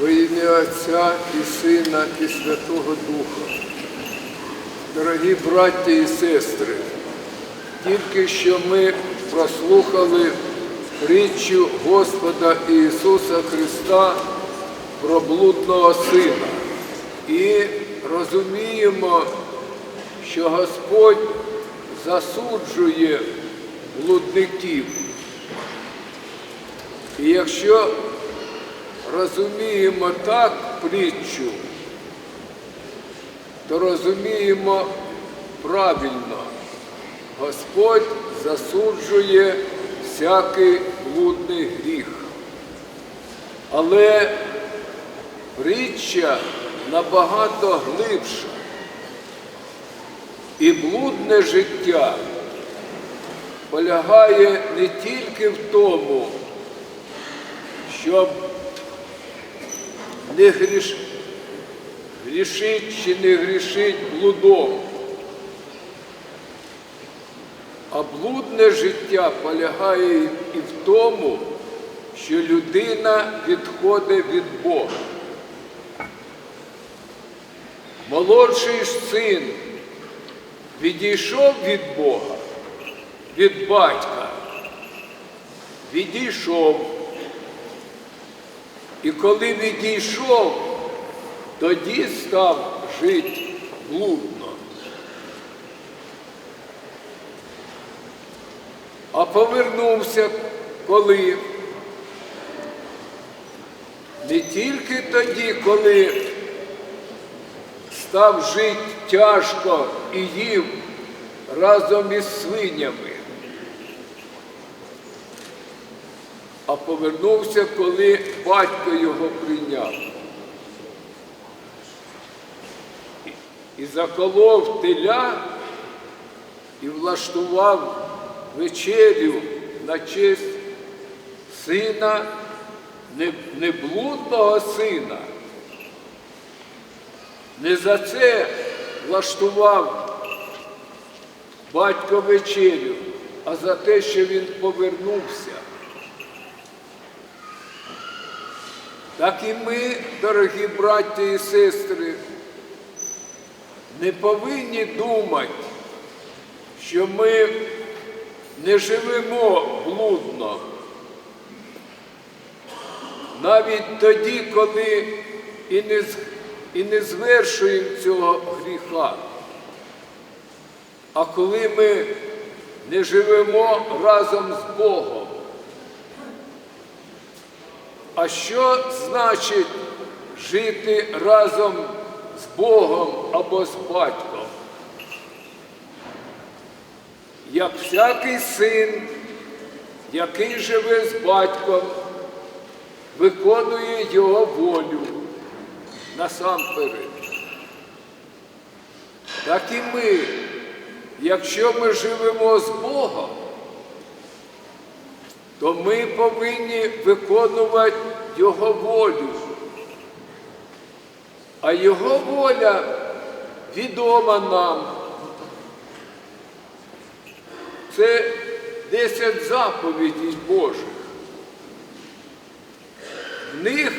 Во ім'я Отця і Сина, і Святого Духа. Дорогі браття і сестри, тільки що ми прослухали притчу Господа Ісуса Христа про блудного сина і розуміємо, що Господь засуджує блудників. І якщо розуміємо так притчу, то розуміємо правильно. Господь засуджує всякий блудний гріх. Але притча набагато глибша. І блудне життя полягає не тільки в тому, щоб не гріш... грішить чи не грішить блудом. А блудне життя полягає і в тому, що людина відходить від Бога. Молодший ж син відійшов від Бога, від батька, відійшов. І коли відійшов, тоді став жити блудно. А повернувся коли? Не тільки тоді, коли став жити тяжко і їв разом із свинями, а повернувся, коли батько його прийняв. І заколов теля і влаштував вечерю на честь сина, неблудного сина. Не за це влаштував батько вечерю, а за те, що він повернувся. Так і ми, дорогі браття і сестри, не повинні думати, що ми не живемо блудно. Навіть тоді, коли і не, і не звершуємо цього гріха. А коли ми не живемо разом з Богом. А що значить жити разом з Богом або з батьком? Як всякий син, який живе з батьком, виконує його волю насамперед. Так і ми, якщо ми живемо з Богом, то ми повинні виконувати Його волю. А Його воля відома нам. Це 10 заповідей Божих. В них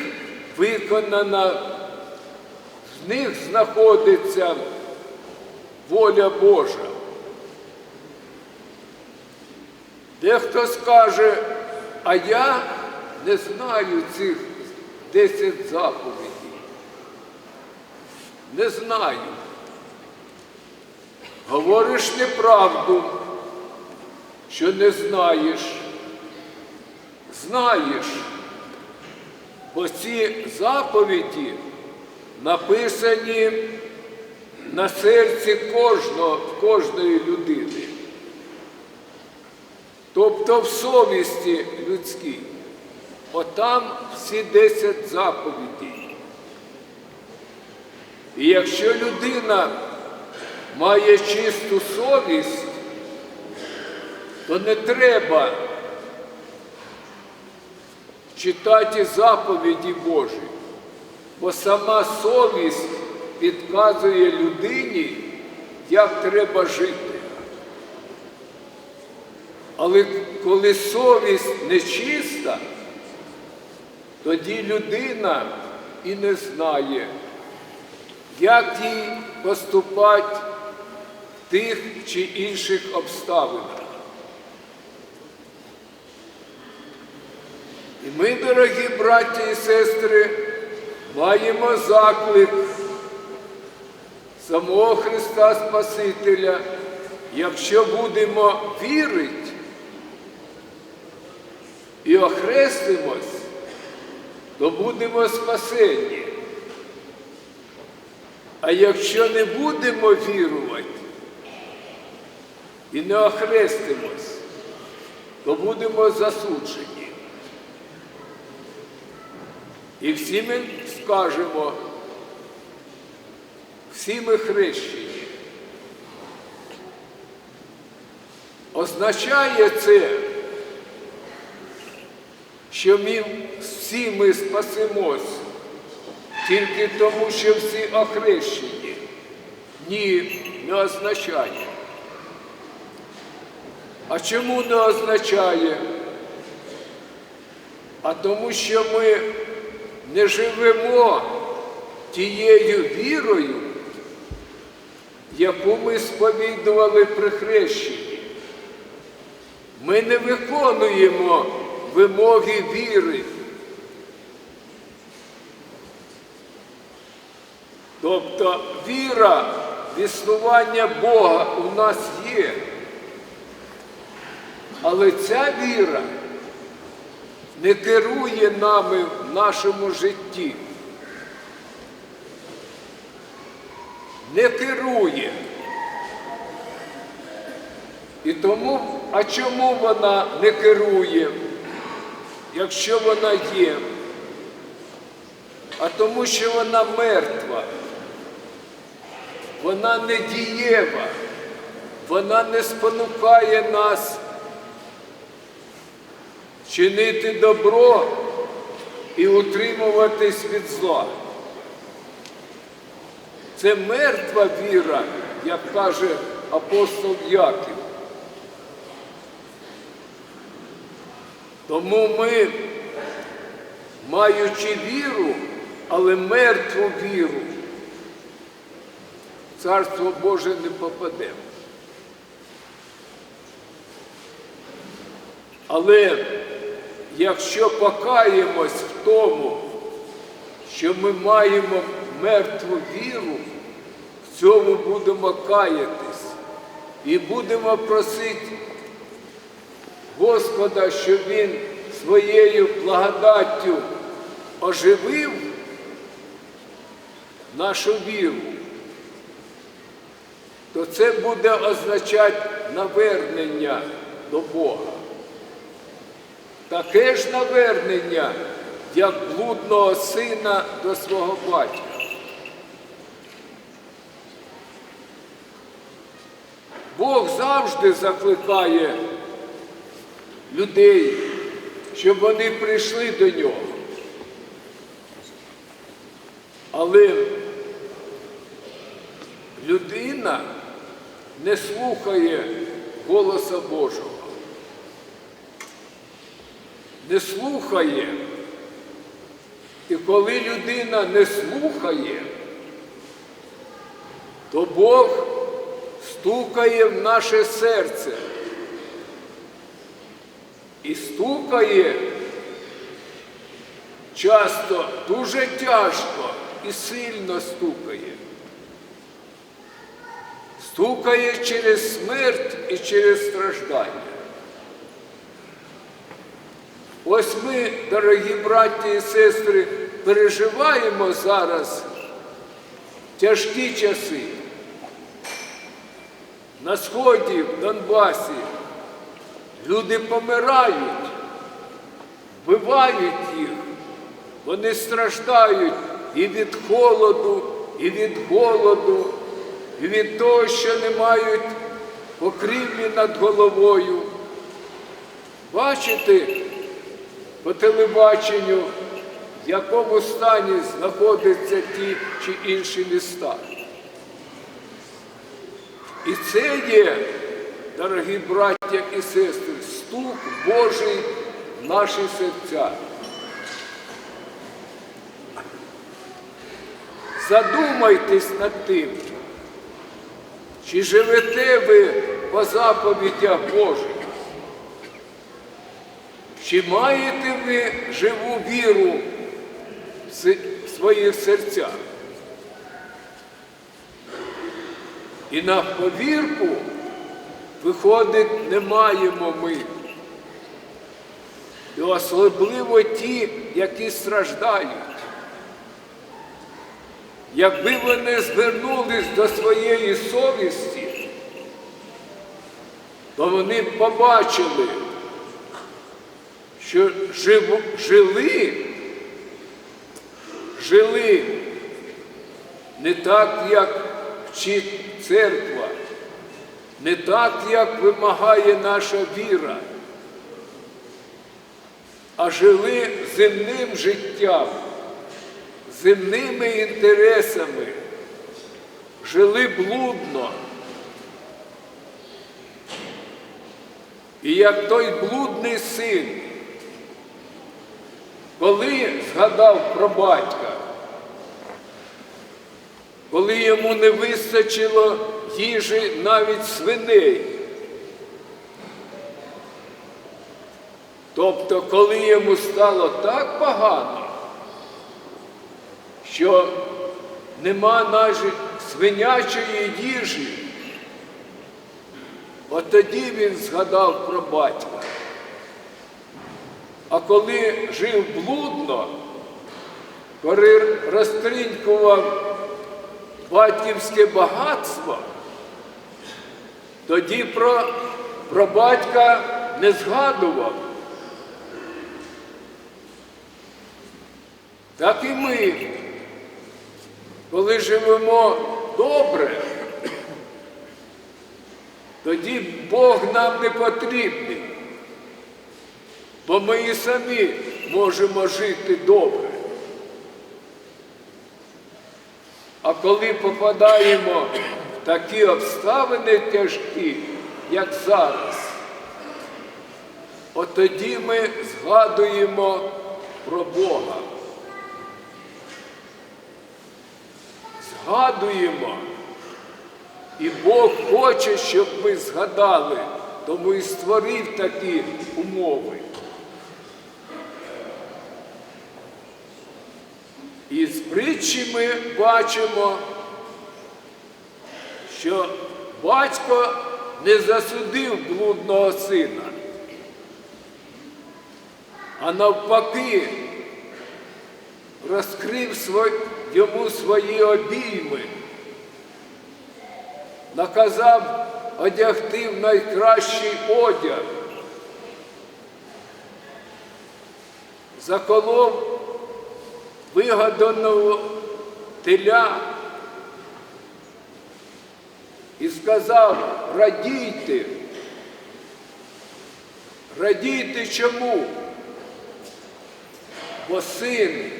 виконана, в них знаходиться воля Божа. Дехто скаже, а я не знаю цих 10 заповідей. Не знаю. Говориш неправду, що не знаєш. Знаєш, бо ці заповіді написані на серці кожного, кожної людини. Тобто в совісті людській. Отам всі 10 заповідей. І якщо людина має чисту совість, то не треба читати заповіді Божі, бо сама совість підказує людині, як треба жити. Але коли совість нечиста, тоді людина і не знає, як їй поступати в тих чи інших обставинах. І ми, дорогі браті і сестри, маємо заклик самого Христа Спасителя, якщо будемо вірити охрестимось, то будемо спасені. А якщо не будемо вірувати і не охрестимось, то будемо засуджені. І всі ми скажемо, всі ми хрещені. Означає це, що ми всі ми спасемось тільки тому, що всі охрещені. Ні, не означає. А чому не означає? А тому, що ми не живемо тією вірою, яку ми сповідували при хрещенні. Ми не виконуємо вимоги віри. Тобто віра в існування Бога у нас є. Але ця віра не керує нами в нашому житті. Не керує. І тому, а чому вона не керує, якщо вона є? А тому, що вона мертва, вона не дієва, вона не спонукає нас чинити добро і утримуватись від зла. Це мертва віра, як каже апостол Яків. Тому ми, маючи віру, але мертву віру, в Царство Боже не попадемо. Але якщо покаємось в тому, що ми маємо мертву віру, в цьому будемо каятись і будемо просити Господа, щоб Він своєю благодаттю оживив нашу віру, то це буде означати навернення до Бога. Таке ж навернення, як блудного сина до свого батька. Бог завжди закликає людей, щоб вони прийшли до нього. Але людина не слухає голоса Божого. Не слухає. І коли людина не слухає, то Бог стукає в наше серце. Стукає часто дуже тяжко і сильно стукає. Стукає через смерть і через страждання. Ось ми, дорогі браті і сестри, переживаємо зараз тяжкі часи. На сході, в Донбасі люди помирають, вбивають їх, вони страждають і від холоду, і від голоду, і від того, що не мають покрівлі над головою. Бачите по телебаченню, в якому стані знаходяться ті чи інші міста. І це є, дорогі браття і сестри, стук Божий наші серця. задумайтесь над тим, чи живете ви по заповідях Божих, чи маєте ви живу віру в своїх серцях? І на повірку, виходить, не маємо ми. І особливо ті, які страждають. Якби вони звернулись до своєї совісті, то вони б побачили, що жили, жили не так, як вчить церква, не так, як вимагає наша віра, а жили земним життям, земними інтересами, жили блудно. І як той блудний син, коли згадав про батька, коли йому не вистачило їжі навіть свиней. Тобто, коли йому стало так погано, що нема навіть свинячої їжі, от тоді він згадав про батька. А коли жив блудно, коли розтринькував батьківське багатство, тоді про, про батька не згадував. Так і ми, коли живемо добре, тоді Бог нам не потрібний, бо ми і самі можемо жити добре. А коли попадаємо в такі обставини тяжкі, як зараз, от тоді ми згадуємо про Бога. Згадуємо. І Бог хоче, щоб ми згадали, тому і створив такі умови. І з притчі ми бачимо, що батько не засудив блудного сина, а навпаки розкрив сво- йому свої обійми, наказав одягти в найкращий одяг, заколов вигаданого теля і сказав, радійте, радійте чому? Бо син,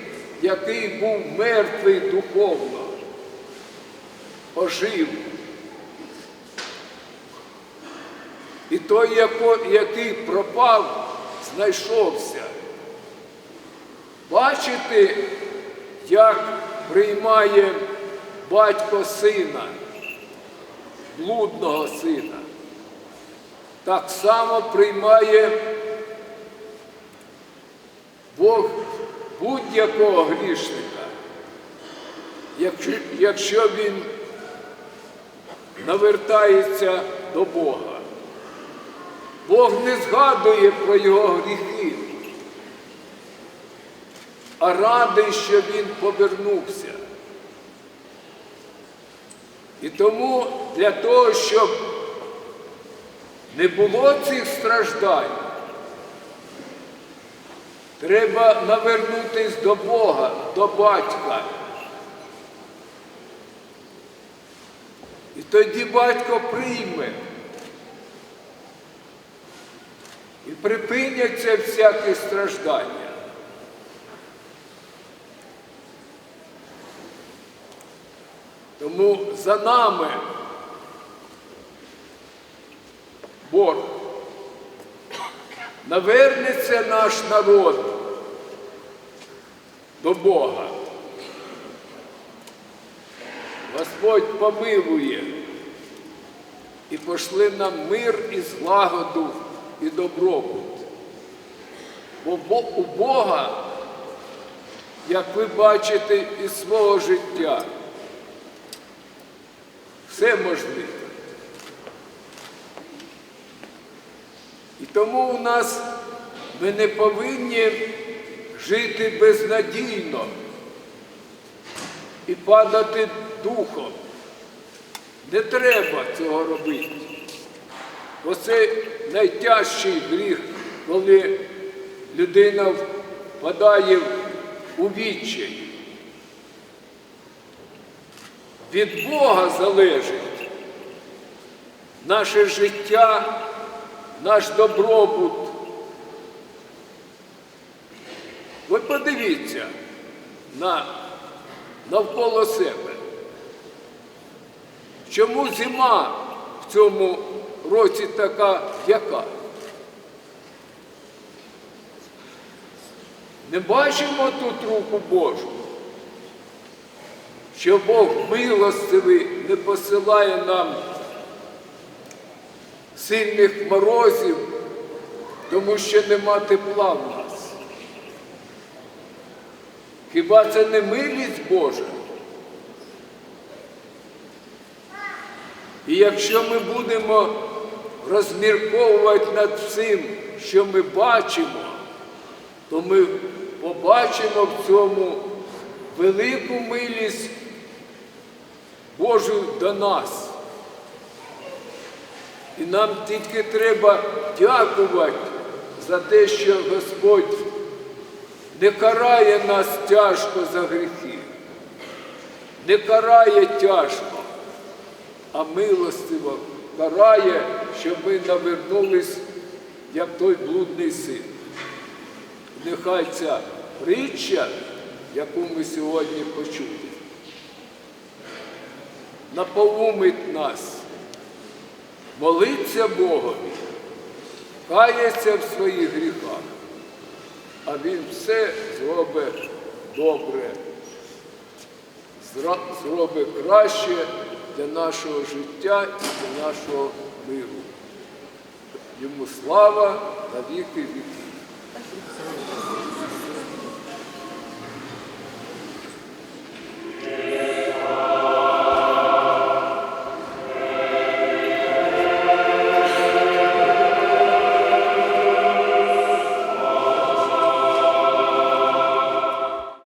який був мертвий духовно, ожив. І той, який пропав, знайшовся. Бачите, як приймає батько сина, блудного сина, так само приймає Бог будь-якого грішника, якщо, якщо він навертається до Бога. Бог не згадує про його гріхи а радий, що він повернувся. І тому для того, щоб не було цих страждань, треба навернутись до Бога, до батька. І тоді батько прийме. І припиняться всякі страждання. Тому за нами борг. Навернеться наш народ до Бога. Господь помилує і пошли нам мир і злагоду і добробут. Бо у Бога, як ви бачите із свого життя, все можливо. Тому у нас ми не повинні жити безнадійно і падати духом. Не треба цього робити. Бо це найтяжчий гріх, коли людина впадає у відчай. Від Бога залежить наше життя, наш добробут. Ви подивіться на навколо себе. Чому зима в цьому році така яка? Не бачимо тут руку Божу, що Бог милостивий не посилає нам сильних морозів, тому що нема тепла в нас. Хіба це не милість Божа? І якщо ми будемо розмірковувати над цим, що ми бачимо, то ми побачимо в цьому велику милість Божу до нас. І нам тільки треба дякувати за те, що Господь не карає нас тяжко за гріхи, не карає тяжко, а милостиво карає, щоб ми навернулись, як той блудний син. Нехай ця притча, яку ми сьогодні почули, наповумить нас, молиться Богові, кається в своїх гріхах, а Він все зробить добре, зробить краще для нашого життя і для нашого миру. Йому слава на віки віків.